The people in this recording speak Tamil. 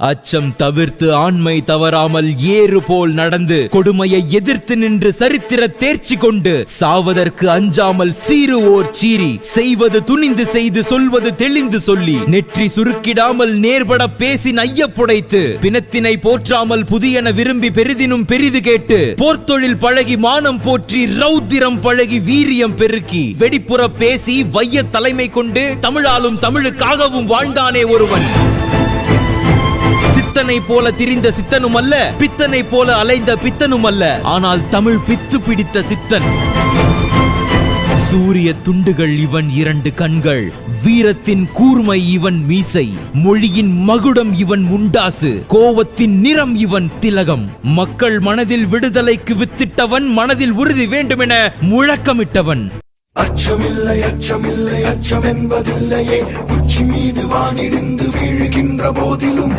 அச்சம் தவிர்த்து ஆண்மை தவறாமல் ஏறு போல் நடந்து கொடுமையை எதிர்த்து நின்று சரித்திர தேர்ச்சி கொண்டு சாவதற்கு அஞ்சாமல் சீருவோர் சீறி. செய்வது துணிந்து செய்து சொல்வது தெளிந்து சொல்லி நெற்றி சுருக்கிடாமல் நேர்பட பேசி நையப்புடைத்து பிணத்தினை போற்றாமல் புதியன விரும்பி பெரிதினும் பெரிது கேட்டு போர்த்தொழில் பழகி மானம் போற்றி ரௌத்திரம் பழகி வீரியம் பெருக்கி வெடிப்புற பேசி வைய தலைமை கொண்டு தமிழாலும் தமிழுக்காகவும் வாழ்ந்தானே ஒருவன். பித்தனை போல திரிந்த சித்தனும் அல்ல பித்தனை போல அலைந்த பித்தனும் அல்ல ஆனால் தமிழ் பித்து பிடித்த சித்தன். சூரிய துண்டுகள் இவன் இரண்டு கண்கள் வீரத்தின் கூர்மை இவன் மீசை மொழியின் மகுடம் இவன் முண்டாசு கோவத்தின் நிறம் இவன் திலகம். மக்கள் மனதில் விடுதலைக்கு வித்திட்டவன் மனதில் உறுதி வேண்டுமென முழக்கமிட்டவன். அச்சமில்லை அச்சமில்லை அச்சம் என்பதில்லையே உச்சி மீது வானிடிந்து வீழுகின்ற போதிலும்